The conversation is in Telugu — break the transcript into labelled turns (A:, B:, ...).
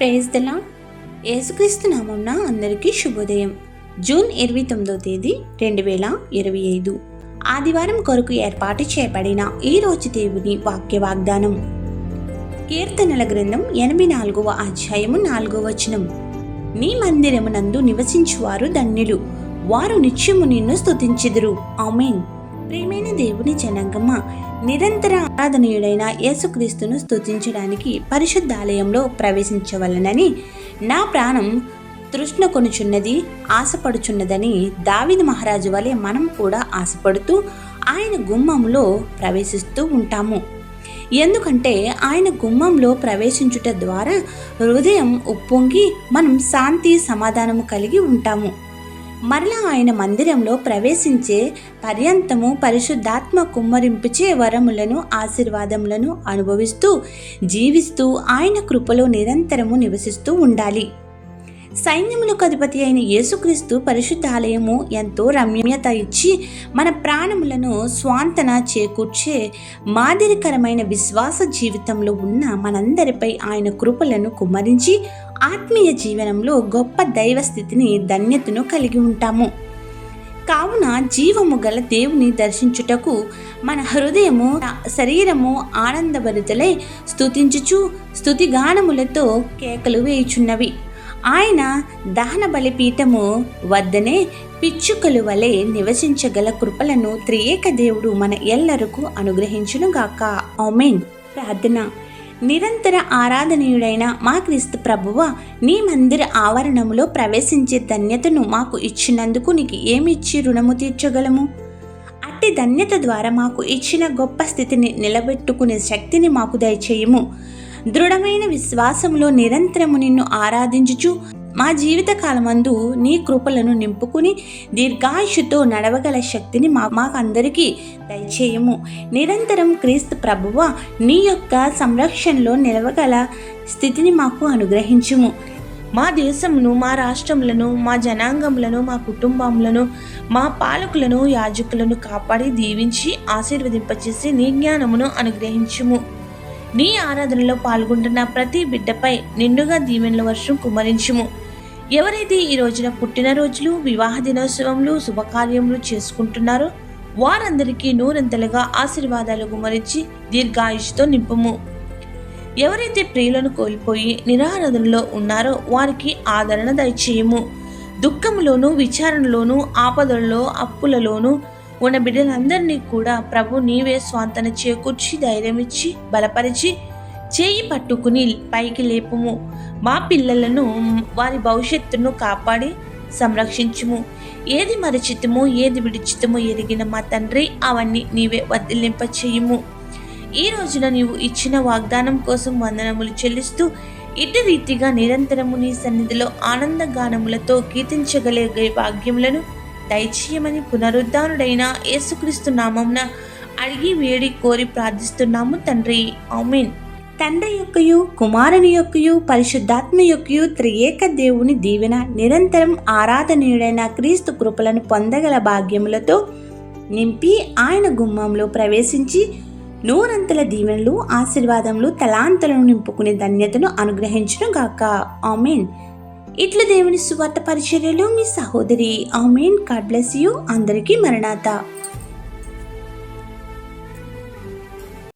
A: ప్రైజ్ దలా యేసుక్రీస్తు నామమున అందరికీ శుభోదయం. జూన్ ఇరవై తొమ్మిదో తేదీ రెండు వేల ఇరవై ఐదు. ఆదివారం కొరకు ఏర్పాటు చేయబడిన ఈ రోజు దేవుని వాక్య వాగ్దానం. కీర్తనల గ్రంథం ఎనభై నాలుగవ అధ్యాయము నాలుగవ వచనం. నీ మందిరమునందు నివసించువారు ధన్యులు. వారు నిత్యము నిన్ను స్తుతించెదరు. ఆమెన్. ప్రేమైన దేవుని జనంగమ్మ నిరంతర ఆరాధనీయుడైన యేసుక్రీస్తును స్తుతించడానికి పరిశుద్ధాలయంలో ప్రవేశించవలనని నా ప్రాణం తృష్ణ కొనుచున్నది ఆశపడుచున్నదని దావిద మహారాజు వలె మనం కూడా ఆశపడుతూ ఆయన గుమ్మంలో ప్రవేశిస్తూ ఉంటాము. ఎందుకంటే ఆయన గుమ్మంలో ప్రవేశించుట ద్వారా హృదయం ఉప్పొంగి మనం శాంతి సమాధానము కలిగి ఉంటాము. మరలా ఆయన మందిరంలో ప్రవేశించే పర్యంతము పరిశుద్ధాత్మ కుమ్మరింపుచే వరములను ఆశీర్వాదములను అనుభవిస్తూ జీవిస్తూ ఆయన కృపలో నిరంతరము నివసిస్తూ ఉండాలి. సైన్యములకు అధిపతి అయిన యేసుక్రీస్తు పరిశుద్ధాలయము ఎంతో రమ్యత ఇచ్చి మన ప్రాణములను స్వాంతన చేకూర్చే మాదిరికరమైన విశ్వాస జీవితంలో ఉన్న మనందరిపై ఆయన కృపలను కుమ్మరించి ఆత్మీయ జీవనంలో గొప్ప దైవ స్థితిని ధన్యతను కలిగి ఉంటాము. కావున జీవము గల దేవుని దర్శించుటకు మన హృదయము శరీరము ఆనందభరితలై స్థుతించుచు స్థుతిగానములతో కేకలు వేయుచున్నవి. ఆయన దహన బలిపీఠము వద్దనే పిచ్చుకలు వలె నివసించగల కృపలను త్రియేక దేవుడు మన ఎల్లరకు అనుగ్రహించునుగాక. ఆమెన్. ప్రార్థన. నిరంతర ఆరాధనీయుడైన మా క్రీస్తు ప్రభువ నీ మందిర ఆవరణములో ప్రవేశించే ధన్యతను మాకు ఇచ్చినందుకు నీకు ఏమి ఇచ్చి రుణము తీర్చగలము? అట్టి ధన్యత ద్వారా మాకు ఇచ్చిన గొప్ప స్థితిని నిలబెట్టుకునే శక్తిని మాకు దయచేయము. దృఢమైన విశ్వాసంలో నిరంతరము నిన్ను ఆరాధించుచు మా జీవితకాలమందు నీ కృపలను నింపుకుని దీర్ఘాయుషుతో నడవగల శక్తిని మా మాకందరికీ దయచేయము. నిరంతరం క్రీస్తు ప్రభువ నీ యొక్క సంరక్షణలో నిలవగల స్థితిని మాకు అనుగ్రహించుము.
B: మా దేశమును మా రాష్ట్రములను మా జనాంగములను మా కుటుంబములను మా పాలకులను యాజకులను కాపాడి దీవించి ఆశీర్వదింపచేసి నీ జ్ఞానమును అనుగ్రహించుము. నీ ఆరాధనలో పాల్గొంటున్న ప్రతి బిడ్డపై నిండుగా దీవెనల వర్షం కుమరించుము ఎవరైతే ఈ రోజున పుట్టినరోజులు వివాహ దినోత్సవములు శుభకార్యములు చేసుకుంటున్నారో వారందరికీ నూరంతలుగా ఆశీర్వాదాలు గుమరించి దీర్ఘాయుషుతో నింపము. ఎవరైతే ప్రియులను కోల్పోయి నిరారాధనలో ఉన్నారో వారికి ఆదరణ దయచేయము. దుఃఖంలోనూ విచారణలోను ఆపదలలో అప్పులలోను ఉన్న బిడ్డలందరినీ కూడా ప్రభు నీవే స్వాంతన చేకూర్చి ధైర్యమిచ్చి బలపరిచి చేయి పట్టుకుని పైకి లేపుము. మా పిల్లలను వారి భవిష్యత్తును కాపాడి సంరక్షించుము. ఏది మరచితమో ఏది విడిచితము ఎరిగిన మా తండ్రి అవన్నీ నీవే వదిలింప చేయుము ఈ రోజున నీవు ఇచ్చిన వాగ్దానం కోసం వందనములు చెల్లిస్తూ ఇటు రీతిగా నిరంతరము నీ సన్నిధిలో ఆనంద గానములతో కీర్తించగలిగే భాగ్యములను దయచేయమని పునరుద్ధానుడైన యేసుక్రీస్తు నామంన అడిగి వేడి కోరి ప్రార్థిస్తున్నాము తండ్రి. ఆమెన్.
A: తండ్రి యొక్కయు కుమారుని యొక్కయు పరిశుద్ధాత్మ యొక్కయు త్రియేక దేవుని దీవెన నిరంతరం ఆరాధనీయుడైన క్రీస్తు కృపలను పొందగల భాగ్యములతో నింపి ఆయన గుమ్మంలో ప్రవేశించి నూరంతల దీవెనలు ఆశీర్వాదములు తలాంతలను నింపుకునే ధన్యతను అనుగ్రహించను గాక ఆమెన్. ఇట్లు దేవుని సువార్త పరిచర్యలో మీ సహోదరి ఆమెన్. Codd bless you. అందరికీ మరణాత.